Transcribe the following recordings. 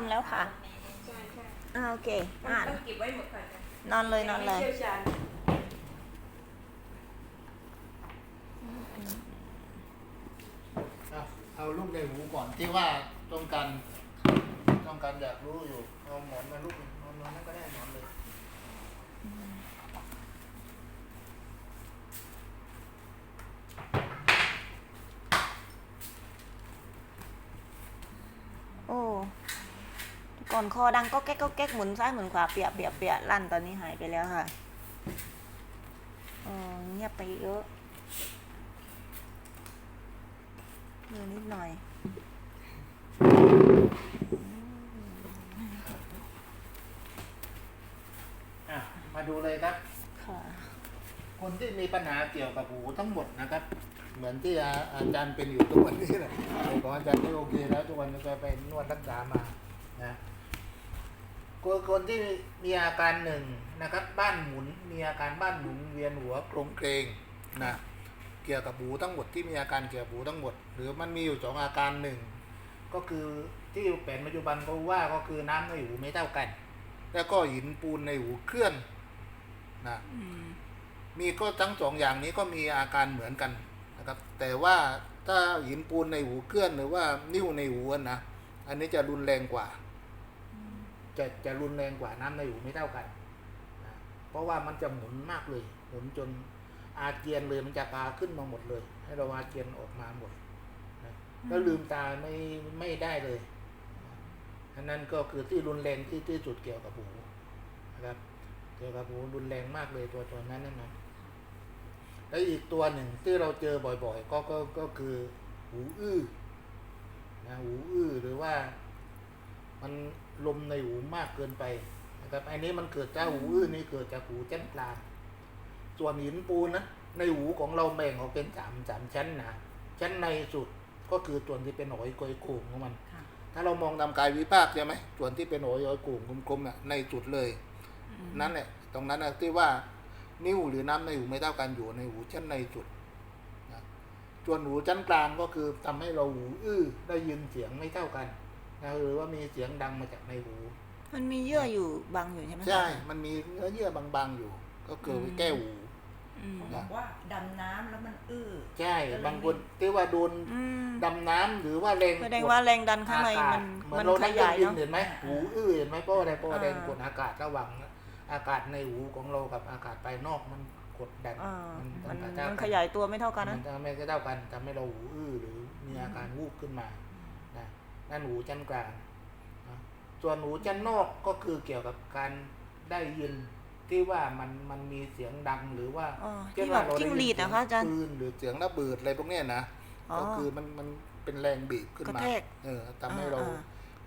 มแล้วค่ะใช่ใช่อ่าโอเคต้องอ่าต้องเก็บไว้หมดก่อนนะนอนเลยนอนเลยไม่ชี่วชาญเอาเอาลูกในหูก่อนที่ว่าต้องการต้องการอยากรู้อยู่เอาหมอนมาลูกหนึ่งนอนนอนนั่นก็ได้นอนเลย โอ้ ก่อนคอดังก็แก๊กก็แก๊กหมุนซ้ายหมุนขวาเปียกเปียกเปียกลั่นตอนนี้หายไปแล้วค่ะเออเงียบไปเยอะเยอะนิดหน่อยอะมาดูเลยครับ ค่ะ คนที่มีปัญหาเกี่ยวกับหูทั้งหมดนะครับ เหมือนที่อาอาจารย์เป็นอยู่ทุกวันนี้แหละแต่ของอาจารย์ไม่โอเคแล้วทุกวันนี้ก็ไปนวดรักษามานะ คนคนที่มีอาการหนึ่งนะครับ บ้านหมุนมีอาการบ้านหมุนเวียนหัวโครงเกรงนะเกี่ยวกับหูทั้งหมดที่มีอาการเกี่ยวกับหูทั้งหมด หรือมันมีอยู่สองอาการหนึ่งก็คือที่แผนปัจจุบันเขาว่าก็คือน้ำในหูไม่เท่ากัน แล้วก็หินปูนในหูเคลื่อนนะมีก็ทั้งสองอย่างนี้ก็มีอาการเหมือนกันนะครับ แต่ว่าถ้าหินปูนในหูเคลื่อนหรือว่านิ้วในหูนะอันนี้จะรุนแรงกว่า จะจะรุนแรงกว่าน้ำในหูไม่เท่ากันนะเพราะว่ามันจะหมุนมากเลย หมุนจนอาเจียนเลยมันจะพาขึ้นมาหมดเลย ให้เราอาเจียนออกมาหมดนะแล้วลืมตาไม่ไม่ได้เลยนะอันนั้นก็คือที่รุนแรงที่ที่สุดเกี่ยวกับหูนะครับเกี่ยวกับหูรุนแรงมากเลยตัวตัวนั้นนั่นนะแล้วอีกตัวหนึ่งที่เราเจอบ่อยๆ ก็ก็ก็คือหูอื้อนะหูอื้อหรือว่ามัน ลมในหูมากเกินไปนะครับอันนี้มันเกิดจากหูอื้อนี่เกิดจากหูเจ้นปลาง ส่วนหินปูนนะในหูของเราแบ่งออกเป็นสามสามชั้นนะชั้นในสุดก็คือส่วนที่เป็นหอยกอยโขงของมันค่ะถ้าเรามองตามกายวิภาคใช่ไหมส่วนที่เป็นหอยกอยโขงกลมๆน่ะในสุดเลย นั่นแหละตรงนั้นนะที่ว่านิ้วหรือน้ำในหูไม่เท่ากันอยู่ในหูชั้นในสุดนะส่วนหูชั้นกลางก็คือทำให้เราหูอื้อได้ยินเสียงไม่เท่ากัน นะหรือว่ามีเสียงดังมาจากในหู มันมีเยื่ออยู่บังอยู่ใช่ไหมคะใช่ มันมีเนื้อเยื่อบางๆอยู่ ก็เกิดไปแก้หู อืมเขาบอกว่าดำน้ำแล้วมันอื้อ ใช่ก็เลยบางคนที่ว่าโดนอืมดำน้ำหรือว่าแรงแสดงว่าแรงดันข้างในอากาศมันเหมือมันนเราขนั่งเครื่ยาอยงบินเนาะ เห็นไหมหูอื้อเห็นไหมเพราะอะไรเพราะว่าอ่าแรงกดอากาศระหว่างอากาศในหูของเรากับอากาศภายนอกมันกดดันอ่ามันปะทะมันกัขยายตัวไม่เท่ากันมันะนทำให้เท่ากันทำให้เราหูอื้อหรือมีอาการวูบขึ้นมา นะนั่นหูชั้นกลางนะส่วนหูชั้นนอกก็คือเกี่ยวกับการได้ยินที่ว่ามันมันมีเสียงดังหรือว่าอ๋อเช่นที่แบบว่าเราจิ้งไยิหรีดนะคะอาจารย์ปืนหรือเสียงระเบิดอะไรพวกเนี้ยนะอ๋อก็คือมันมันเป็นแรงบีบขึ้นกระมาแทกเออทำให้เราอ่า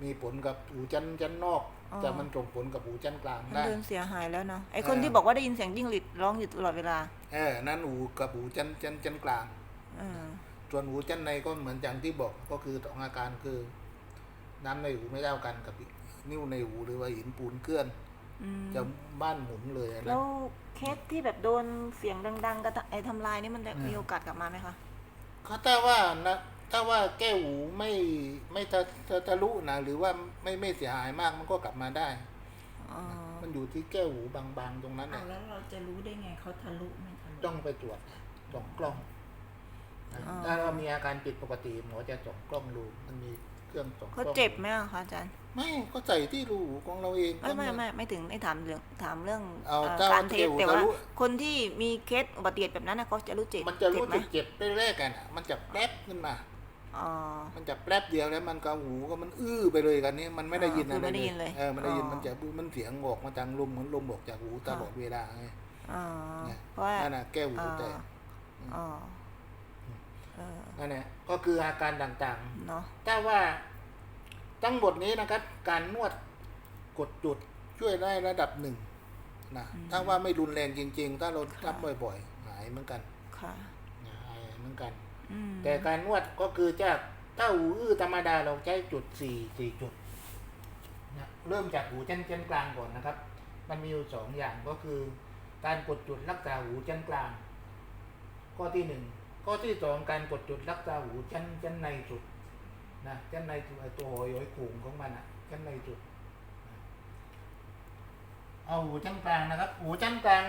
มีผลกับหูชั้นชั้นนอกอ๋อแต่มันส่งผลกับหูชั้นกลางมันได้เดินเสียหายแล้วเนาะไอคนเออที่บอกว่าได้ยินเสียงจิ้งหรีดร้องอยู่ตลอดเวลาเออนั่นหูกับหูชั้นชั้นชั้นกลางเออส่วนหูชั้นในก็เหมือนอย่างที่บอกก็คือสองอาการคือ น้ำในหูไม่เท่ากันกับนิ้วในหูหรือว่าหินปูนเคลื่อนอืมจะบ้านหมุนเลยอันแล้นะวเคสที่แบบโดนเสียงดัง ๆกับไอทำลายนี่มันจะอืมมีโอกาสกลับมาไหมคะก็ถ้าว่านะถ้าว่าแก้วหูไม่ไม่ทะทะทะลุนะหรือว่าไม่ไม่เสียหายมากมันก็กลับมาได้อ๋อมันอยู่ที่แก้วหูบางๆ ตรงนั้นเอาน่ะแล้วเราจะรู้ได้ไงเขาทะลุไม่ทะลุต้องไปตรวจส่องกล้องนะอ๋อถ้าเรามีอาการผิดปกติหมอจะส่องกล้องดูมันมี เครื่องส่องกเขาล้องเจ็บไหมอะคะอาจารย์ ไม่ก็ใส่ที่รูหูของเราเองไม่ไม่ไม่ไม่ถึงไม่ถามเรื่องถามเรื่องเอาเอ่อถ้าการเทสว่าแต่ว่า ทะลุ คนที่มีเคสอุบัติเหตุแบบนั้นนะเขาจะรู้เจ็บมันจะรู้เจ็บไหมสึกเจ็บแรกๆกันอะมันจะแป๊บขึ้นมา อ๋อ มันจะแป๊บเดียวแล้วมันก็หูก็มันอื้อไปเลยกันนี่มันไม่ได้ยินอ๋อคืออะไรไม่ได้ยินเลยเออมันได้ยินอ๋อ มันจะมันเสียงออกมาจากลมเหมือนลมออกจากหูตลอดเวลาไง อ๋อเนี่ย เพราะว่านั่นน่ะแก้วหูอ๋อแตก อ๋อเออ นั่นแหละก็คืออาการต่างเนาะๆถ้าว่าทั้งหมดนี้นะครับ การนวดกดจุดช่วยได้ระดับหนึ่งนะถ้าว่าไม่รุนแรงจริง ๆ ถ้าเราทำบ่อยๆหายเหมือนกันค่ะหายเหมือนกันอืมแต่การนวดก็คือจากถ้าหูอื้อธรรมดาเราใช้จุดสี่สี่จุดนะเริ่มจากหูชั้นชั้นกลางก่อนนะครับ มันมีอยู่สองอย่างก็คือ การกดจุดรักษาหูชั้นกลาง ข้อที่หนึ่ง ข้อที่สองการกดจุดรักษาหูชั้นชั้นในสุดนะชั้นในตัวตัวหอยหอยโขงของมันอะชั้นในสุดเอาหูชั้นกลางนะครับ หูชั้นกลาง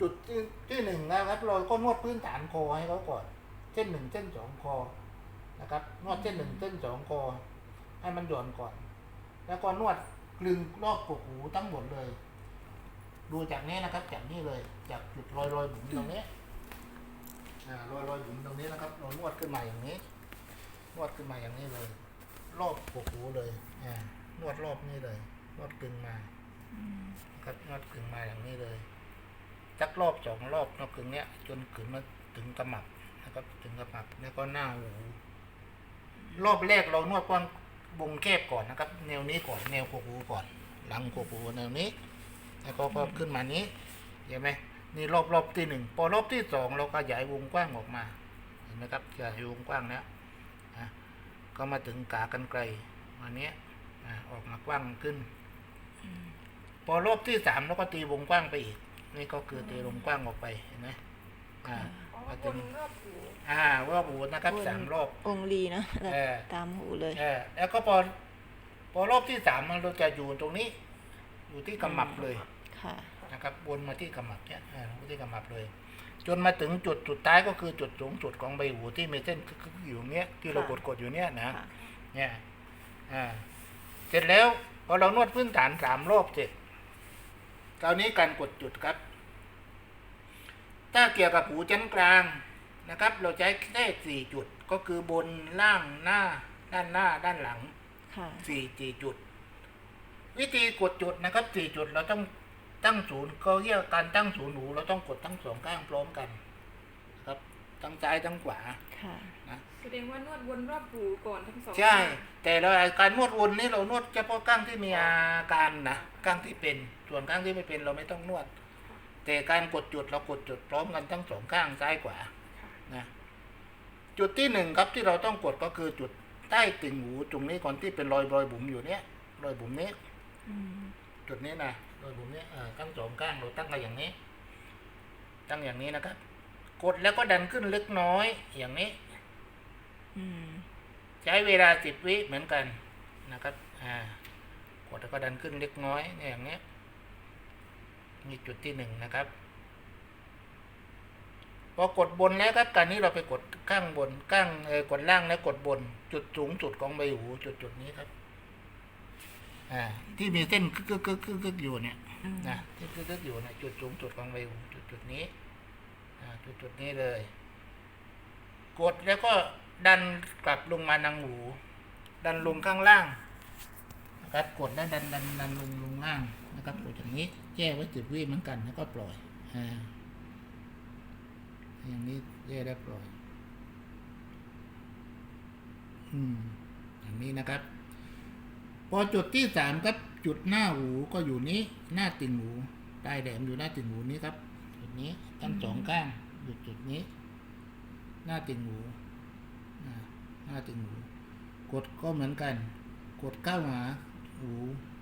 จุดที่ที่หนึ่งนะครับ เราก็นวดพื้นฐานคอให้เขาก่อนเส้นหนึ่งเส้นสองคอนะครับนวดเส้นหนึ่งเส้นสองคอให้มันหย่อนก่อน แล้วก็นวดกลึงรอบกกหูทั้งหมดเลย ดูจากนี้นะครับจากนี้เลย จากจุดรอยรอยบุ๋มตรงนี้ รอยรอยบุ๋มตรงนี้นะครับเรานวดขึ้นมาอย่างนี้ นวดขึ้นมาอย่างนี้เลย รอบกกหูเลยอ่านวดรอบนี้เลย นวดกึงมาครับนวดกึ่งมาอย่างนี้เลยสักรอบสองรอบนวดกึ่งเนี้ย จนกึ่งมาถึงกระหมับนะครับ ถึงกระหมับแล้วก็หน้าหูรอบแรกเรานวดก้อนวงแคบก่อนนะครับ แนวนี้ก่อนแนวกกหูก่อน หลังกกหูแนวนี้แล้วก็ก็ขึ้นมานี้เห็นไหม นี่รอบรอบที่หนึ่งพอรอบที่สองเราขยายวงกว้างออกมาเห็นไหมครับขยายวงกว้างแล้วอะก็มาถึงกากันไกลมาเนี้ยอะออกมากว้างขึ้น พอรอบที่สามเราก็ตีวงกว้างไปอีก นี่ก็คือตีวงกว้างออกไปเห็นไหมอ่ามาถึงอ่ารอบหูนะครับสามรอบองลีนะเออตามหูเลยเออแล้วก็พอพอรอบที่สามมันเราจะอยู่ตรงนี้ อยู่ที่กำมับเลยค่ะ นะครับวนมาที่กำมับเนี่ยอ่าที่กำมับเลย จนมาถึงจุดสุดท้ายก็คือจุดสูงสุดของใบหูที่มีเส้นคึกๆอยู่เนี้ยที่เรากดกดๆอยู่เนี้ยนะค่ะเนี่ยอ่าเสร็จแล้วพอเรานวดพื้นฐานสามรอบเสร็จคราวนี้การกดจุดครับ ถ้าเกี่ยวกับหูชั้นกลางนะครับ เราใช้แค่สี่จุดก็คือบนล่างหน้า ด้านหน้า ด้านหลังค่ะสี่สี่จุด วิธีกดจุดนะครับสี่จุดเราต้อง ตั้งศูนย์ก็เรียกการตั้งศูนย์หูเราต้องกดทั้งสองข้างพร้อมกัน ครับทั้งซ้ายทั้งขวาค่ะ แสดงว่านวดวนรอบหูก่อนทั้งสองใช่ แต่เราการนวดวนนี่เรานวดเฉพาะก้างที่มีอาการนะก้างที่เป็นส่วนก้างที่ไม่เป็นเราไม่ต้องนวด แต่การกดจุดเรากดจุดพร้อมกันทั้งสองข้างซ้ายขวานะจุดที่หนึ่งครับที่เราต้องกดก็คือจุดใต้ติ่งหูตรงนี้ก่อนที่เป็นรอยรอยบุ๋มอยู่เนี้ยรอยบุ๋มนี้อืมจุดนี้นะ รอยบุ๋มนี้เอ่อทั้งสองข้างเราตั้งกันอย่างนี้ ตั้งอย่างนี้นะครับ กดแล้วก็ดันขึ้นเล็กน้อยอย่างนี้อืมใช้เวลาสิบวิเหมือนกันนะครับอ่ากดแล้วก็ดันขึ้นเล็กน้อยเนี่ยอย่างเนี้ยนี่จุดที่หนึ่งนะครับพอกดบนแล้วครับการนี้เราไปกดข้างบนข้างเออกดล่างแล้วกดบน จุดสูงสุดของใบหูจุดจุดนี้ครับอ่า ที่มีเส้นกึกกึกกึกกึกกึกอยู่เนี่ยอืมนะที่กึกกึกอยู่นะจุดสูงสุดของใบหูจุดจุดนี้อ่าจุดจุดนี้เลย กดแล้วก็ดันกลับลงมาทางหู ดันลงข้างล่างนะครับกดแล้วดันดันดันลงลงล่างนะครับกดอย่างนี้แช่ไว้สิบวิเหมือนกันแล้วก็ปล่อยอ่าอย่างนี้แช่แล้วปล่อย อืมอย่างนี้นะครับ พอจุดที่สามครับจุดหน้าหูก็อยู่นี้หน้าติ่งหูปลายแหลมอยู่หน้าติ่งหูนี้ครับ จุดนี้ทั้งสองข้างหยุดจุดนี้ หน้าติ่งหูอ่าหน้าติ่งหู กดก็เหมือนกัน กดเข้าหาหู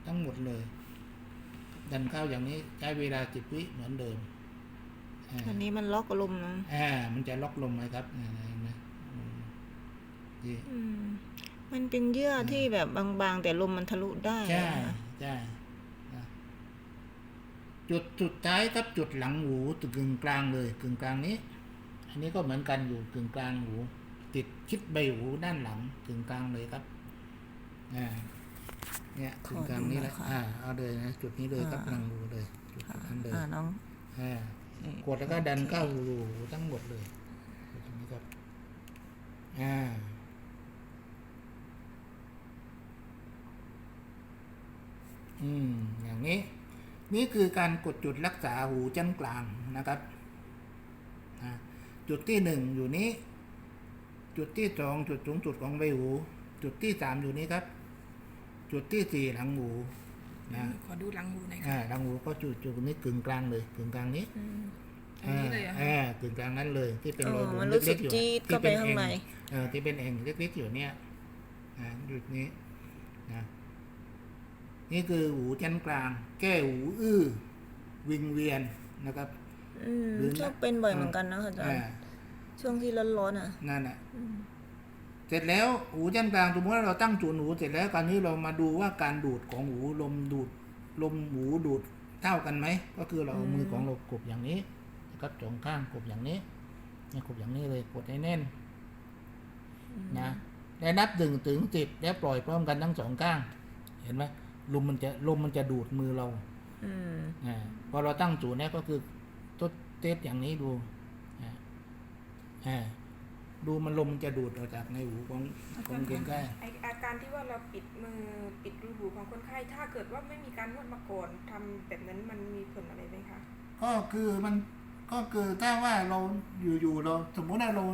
ทั้งหมดเลย ดันเข้าอย่างนี้ใช้เวลาสิบวิเหมือนเดิมอ่าอันนี้มันล็อกลมนะอ่ามันจะล็อกลงไหมครับอ่าเห็นไห มอืมนี่อืมมันเป็นเยื่อที่แบบบางๆ แต่ลมมันทะลุได้ใช่อะใช่นะจุดสุดท้ายครับจุดหลังหูตึกกึ่งกลางเลยกึ่งกลางนี้ อันนี้ก็เหมือนกันอยู่กึ่งกลางหู ติดชิดใบหูด้านหลังกึ่งกลางเลยครับอ่าเนี่ยกึ่งกลางนี้แหละอ่าเอาเลยนะจุดนี้เลยครับหลังหูเลยจุดค่ะนั้นเลยอ่าน้องอ่านี่กดแล้วก็ดันเข้ารูหูทั้งหมดเลยตรงนี้ครับอ่า อืมอย่างนี้ นี่คือการกดจุดรักษาหูชั้นกลางนะครับอ่าจุดที่หนึ่งอยู่นี้ จุดที่สองจุดสูงสุดของใบหู จุดที่สามอยู่นี้ครับ จุดที่สี่หลังหูนะขอดูหลังหูหน่อยค่ะอ่าหลังหูก็จุดจุดนี้กึ่งกลางเลยกึ่งกลางนี้อืมอันนี้เลยเหรอคะอ่ากึ่งกลางนั้นเลย ที่เป็นรอยบุ๋อ๋อมมันรู้สึเล็กกๆอยู่จี๊ดที่เข้าไปเป็นข้างในเองเออที่เป็นเองเล็กๆอยู่เนี่ยอ่าจุดนี้นะ นี่คือหูชั้นกลาง แก้หูอื้อ วิงเวียนนะครับอืมหรือชอบเป็นบ่อยเหมือนกันนะอาจารอ่าย์ช่วงที่ร้อนๆอะนั่นแหละอืมเสร็จแล้วหูชั้นกลางสมมติว่าเราตั้งจุดหูเสร็จแล้วคราวนี้เรามาดูว่าการดูดของหูลมดูดลมหูดูดเท่ากันไหมก็คือเราเอามือของเรากดอย่างนี้นะครับสองข้างกดอย่างนี้เนี่ยกดอย่างนี้เลยกดให้แน่นนะแล้วนับหนึ่งถึงสิบแล้วปล่อยพร้อมกันทั้งสองข้าง เห็นไหม ลมมันจะลมมันจะดูดมือเราอืมอ่าพอเราตั้งศูนย์เนี่ยก็คือทดเทสอย่างนี้ดูอ่าอ่าดูมันลมมันจะดูดออกจากในหูของของเกงใกล้ไออาการที่ว่าเราปิดมือปิดรูหูของคนไข้ ถ้าเกิดว่าไม่มีการนวดมาก่อนทำแบบนั้นมันมีผลอะไรไหมคะก็คือมันก็คือถ้าว่าเราอยู่ๆเราสมมติว่าเรา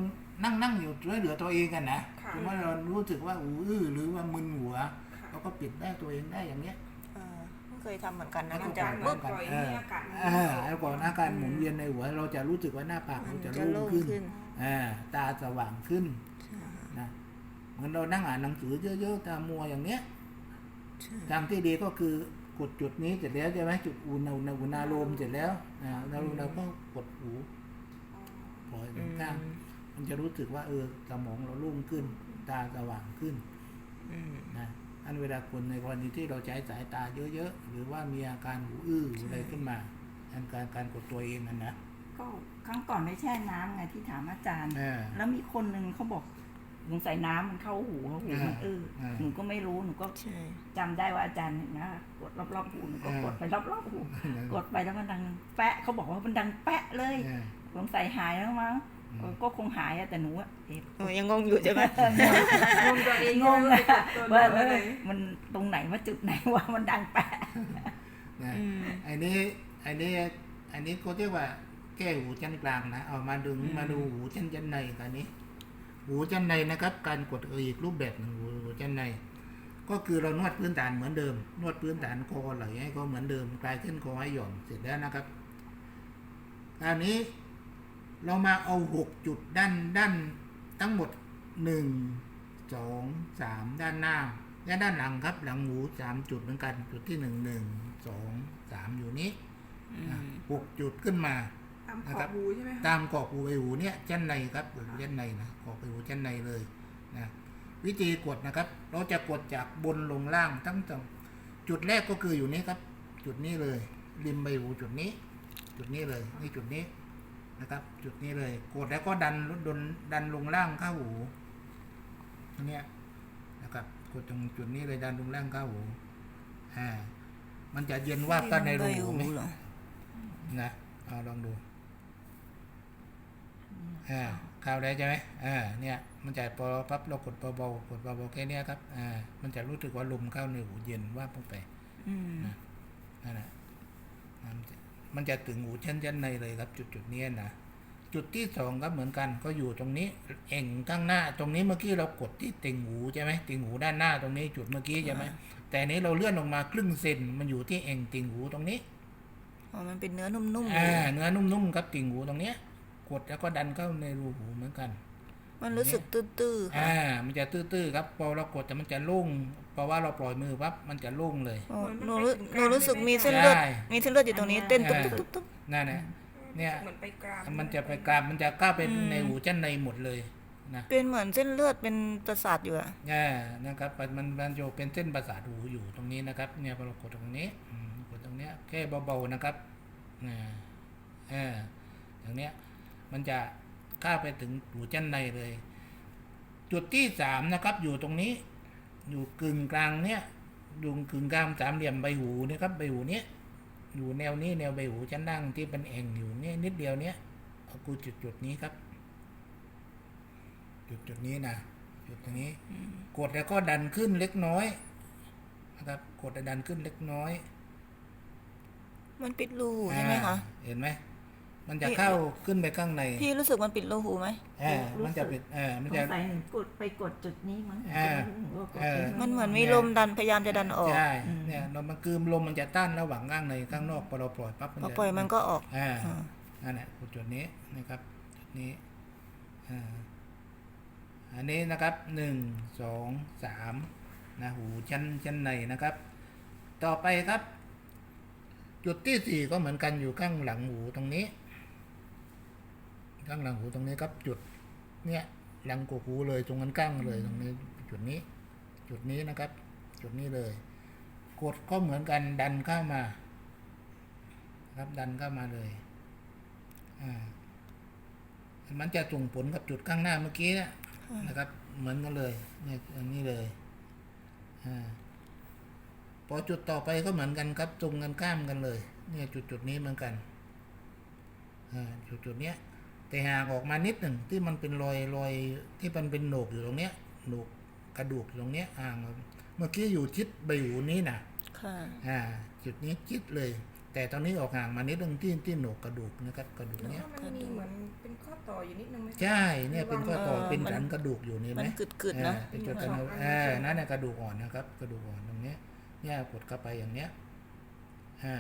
นั่งนั่งอยู่ช่วยเหลือตัวเองกันนะค่ะสมมติว่าเรารู้สึกว่าอูอื้อหรือว่ามึนหัวค่ะ เราก็ปิดได้ตัวเองได้อย่างเนี้ยเออเพิ่งเคยทำเหมือนกันนะแล้วมันก็จะการปึ๊บปล่อยให้อากาศมันอ่าแล้วก่อนอาการหมุนเวียนในหัว เราจะรู้สึกว่าหน้าผากมัเรานจะจะโล่โล่งงขึ้นขึ้นอ่าตาสว่างขึ้นนะเหมือนเรานั่งอ่านหนังสือเยอะๆตามัวอย่างเนี้ยทางที่ดีก็คือกดจุดนี้เสร็จแล้วใช่ไหมจุดอุณหอุณหอุณหภูมิเสร็จแล้วอ่าอุณหภูมิเราก็กดหูปล่อยตรงข้าง มันจะรู้สึกว่าเออสมองเราโล่งขึ้น ตาสว่างขึ้นอืมนะ อันเวลาคนในกรณีที่เราใช้สายตาเยอะๆ หรือว่ามีอาการหูอื้ออะไรขึ้นมาอันการการกดตัวเองนั่นนะก็ครั้งก่อนได้แช่น้ำไงที่ถามอาจารย์เออแล้วมีคนหนึ่งเขาบอกสงสัยน้ำมันเข้าหูเขาหูมันอ่าเอออ่าหนูก็ไม่รู้หนูก็ใช่จำได้ว่าอาจารย์เนี่ยนะกดรอบๆหูหนูก็อ่ากกดไปรอบๆหูกดไปแล้วมันดังแปะเขาบอกว่ามันดังแปะเลยเออสงสัยหายแล้วมั้งเออ ก็คงหายอะแต่หนูอะเอ๊ะโอ้ยังงงอยู่ใช่ไหมงงตัวเองงงนะว่าว่าเออมันตรงไหนว่าจุดไหนว่ามันดังแปะนะอืมอันนี้อันนี้อันนี้ก็เรียกว่าแก้หูชั้นกลางนะเอามาดึงมาดูหูชั้นชั้นในกันนี้ หูชั้นในนะครับ การกดอีกรูปแบบหนึ่งหูหูชั้นใน ก็คือเรานวดพื้นฐานเหมือนเดิม นวดพื้นฐานคอไหลให้ก็เหมือนเดิมกลายขึ้นคอให้หย่อนเสร็จแล้วนะครับคราวนี้ เรามาเอาหกจุดด้านด้านทั้งหมดหนึ่งสองสามด้านหน้า และด้านหลังครับ หลังหูสามจุดเหมือนกัน จุดที่หนึ่งหนึ่งสองสามอยู่นี้อะหกจุดขึ้นมาตามขอบหูใช่ไหมคะตามกรอบหูใบหูเนี่ยชั้นในครับหูชั้นในนะกรอบใบหูชั้นในเลยนะวิธีกดนะครับ เราจะกดจากบนลงล่างทั้งสองจุดแรกก็คืออยู่นี้ครับ จุดนี้เลย ริมใบหูจุดนี้ จุดนี้เลยนี่จุดนี้ นะครับ จุดนี้เลย กดแล้วก็ดันดันดันลงล่างเข้าหูตรงเนี้ยนะครับกดตรงจุดนี้เลยดันลงล่างเข้าหูอ่ามันจะเย็นว่าบกันในรูหูไหมเหรอนะเอาลองดูอ่าเข้าวได้ใช่ไหมอ่าเนี่ยมันจะพอปั๊บเรากดเบาๆกดเบาๆแค่เนี้ยครับอ่ามันจะรู้สึกว่าลมเข้าในหูเย็นว่าบลงไปอืมนั่นแหละ มันจะมันจะถึงหูชั้นชั้นในเลยครับจุดจุดๆเนี้ยนะจุดที่สองครับเหมือนกันก็อยู่ตรงนี้เอ่งข้างหน้า ตรงนี้เมื่อกี้เรากดที่ติ่งหูใช่ไหมติ่งหูด้านหน้าตรงนี้จุดเมื่อกี้ใช่ไหมแต่อันนี้เราเลื่อนลงมาครึ่งเซนมันอยู่ที่เอ่งติ่งหูตรงนี้อ๋อมันเป็นเนื้อนุ่มๆเลอ่ายเนื้อนุ่มๆครับติ่งหูตรงเนี้ยกดแล้วก็ดันเข้าในรูหูเหมือนกัน มันรู้สึกตื้อๆค่ะอ่า มันจะตื้อๆครับพอเรากดแต่มันจะโล่งเพราะว่าเราปล่อยมือปั๊บมันจะโล่งเลยอ๋อหนูรู้หนูรู้สึกมีเส้นเลือดใช่มีเส้นเลือดอยู่ตรงนี้เต้นตุ๊บอ่าตุ๊บตุ๊บตุ๊บ นั่นแหละเนี่ยเหมือนไปกรามมันจะไปกรามมันจะก้าวไปในหูชั้นในหมดเลยนะเป็นเหมือนเส้นเลือดเป็นประสาทอยู่อะอ่านะครับมันมันจะเป็นเส้นประสาทหูอยู่ตรงนี้นะครับ เนี่ยพอเรากดตรงนี้อืมกดตรงเนี้ยแค่เบาๆนะครับอ่าอ่าอย่างเนี้ยมันจะ ก้าวไปถึงหูชั้นในเลย จุดที่สามนะครับ อยู่ตรงนี้ อยู่กึ่งกลางเนี้ยอยู่กึ่งกลางสามเหลี่ยมใบหูเนะครับใบหูเนี้ยอยู่แนวนี้แนวใบหูชั้นล่างที่เป็นเอ่งอยู่เนี่ยนิดเดียวเนี้ยเอากูจุดจุดนี้ครับ จุดจุดนี้นะจุดตรงนี้ กดแล้วก็ดันขึ้นเล็กน้อยนะครับ กดแล้วดันขึ้นเล็กน้อย มันปิดรูหูใช่ไหมคะอ่าเห็นไหม มันจะพี่เข้าขึ้นไปข้างในพี่รู้สึกมันปิดรูหูไหมอ่ามันจะเป็นอ่ามันสจะงสัยหนูกดไปกดจุดนี้มั้งอ่าหนูก็กดเออไปมันเหมือนมีลมดันพยายามจะดันออกใช่เนี่ยเรามันคือลมมันจะต้านระหว่างข้างในข้างนอกพอเราปล่อยปั๊บมันพอจะปล่อยมันก็ออกอ่าอ่านั่นแหละจุดนี้นะครับจุดนี้อ่าอันนี้นะครับหนึ่งสองสามนะหูชั้นชั้นในนะครับ ต่อไปครับ จุดที่สี่ก็เหมือนกันอยู่ข้างหลังหูตรงนี้ ข้างหลังหูตรงนี้ครับจุดเนี่ยดังกกหูเลยตรงกันข้างเลยตรงนี้จุดนี้ จุดนี้นะครับ จุดนี้เลย กดก็เหมือนกันดันเข้ามาครับดันเข้ามาเลยอ่ามันจะส่งผลกับจุดข้างหน้าเมื่อกี้นะนะครับ เหมือนกันเลยเนี่ยอันนี้เลยอ่าพอจุดต่อไปก็เหมือนกันครับตรงกันข้ามกันเลย เนี่ยจุดจุดนี้เหมือนกันอ่าจุดจุดเนี้ย แต่หากออกมานิดหนึ่งที่มันเป็นรอยรอยที่มันเป็นโหนกอยู่ตรงเนี้ยโหนกกระดูกอยู่ตรงเนี้ยห่างเมื่อกี้อยู่ชิดใบหูนี้นะค่ะอ่า จุดนี้ชิดเลย แต่ตอนนี้ออกห่างมานิดหนึงที่ที่โหนกกระดูกนะครับกระดูกแล้วเนี้ยก็มันมีเหมือนเป็นข้อต่ออยู่นิดนึงไหมคะใช่เนี่ยเป็นข้อต่อเออเป็นมันสันกระดูกอยู่นี่ไหมัมนกึดๆนะอ่าเป็นจุดกระดูกเออนั่นน่ะกระดูกอ่อนนะครับ กระดูกอ่อนตรงเนี้ยเนี่ยกดเข้าไปอย่างเนี้ยอ่า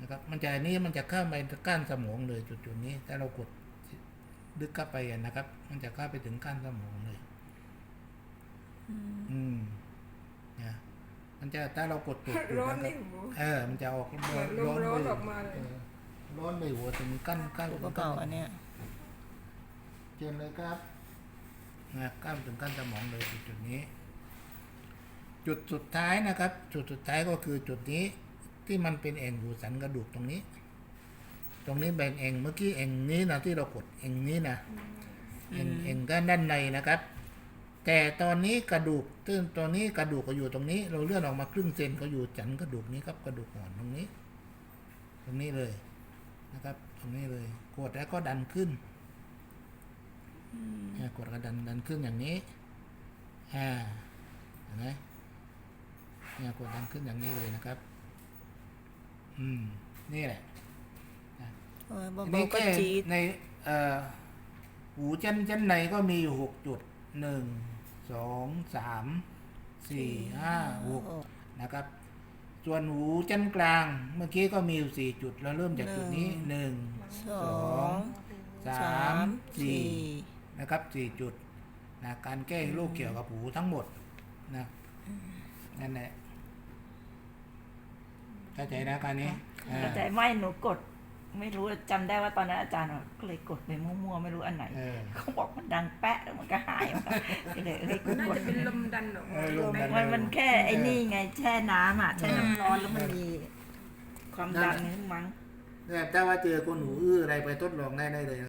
นะครับมันจะอันนี้มันจะเข้าไปก้านสมองเลยจุดจุดๆนี้ถ้าเรากด ดึกเข้าไปอะนะครับ มันจะเข้าไปถึงก้านสมองเลย อืมเนี่ยมันจะถ้าเรากดตุดอยู่ร้อนนะในครับหูเออ มันจะออกเหมือนลมร้อนออกมาเลยออร้อนในหัวถึงกั้นกั้นถูกกระเป๋าอันเนี้ยเชิญเลยครับนะกั้นถึงกั้นสมองเลยจุดจุดนี้ จุดสุดท้ายนะครับ จุดสุดท้ายก็คือจุดนี้ที่มันเป็นเอ่งอยู่สันกระดูกตรงนี้ ตรงนี้เป็นเอ่งเมื่อกี้เอ่งนี้นะที่เรากดเอ่งนี้นะเอ่งเอ่งด้านด้านในนะครับ แต่ตอนนี้กระดูกตื้นตอนนี้กระดูกก็อยู่ตรงนี้ เราเลื่อนออกมาครึ่งเซนก็อยู่จันกระดูกนี้ครับกระดูกอ่อนตรงนี้ ตรงนี้เลยนะครับ ตรงนี้เลย กดแล้วก็ดันขึ้นเนี่ยกดกระดันดันขึ้นอย่างนี้อ่าเห็นไหมเนี่ยกดดันขึ้นอย่างนี้เลยนะครับ อืม นี่แหละเอออันเบานี้ๆก็แค่จี๊ดในเอ่อหูชั้นชั้นในก็มีอยู่หกจุดหนึ่งสองสามสี่ห้าหกนะครับ ส่วนหูชั้นกลางเมื่อกี้ก็มีอยู่สี่จุดเราเริ่มจากจุดนี้หนึ่งสองสาสามมสี่สี่ นะครับสี่จุดนะการแก้โรคเกี่ยวกับหูทั้งหมดนะนั่นแหละเข้าใจนะการนี้อ่าเข้าใจไม่หนูกด ไม่รู้จำได้ว่าตอนนั้นอาจารย์อะก็เลยกดไปมั่วๆไม่รู้อันไหนเออเขาบอกมันดังแปะแล้วมันก็หายมาก็เลยเอ้ยกูน่ากดจะเป็นลมดันออกเอมาอลมดัมันมันแค่ไอ้นี่ไงแช่น้ำอะแช่น้ำร้อนแล้วมันเออมีความดังนี่มั้งเนี่ยถ้าว่าเจอคนหูอื้ออะไรไปทดลองได้ได้เลย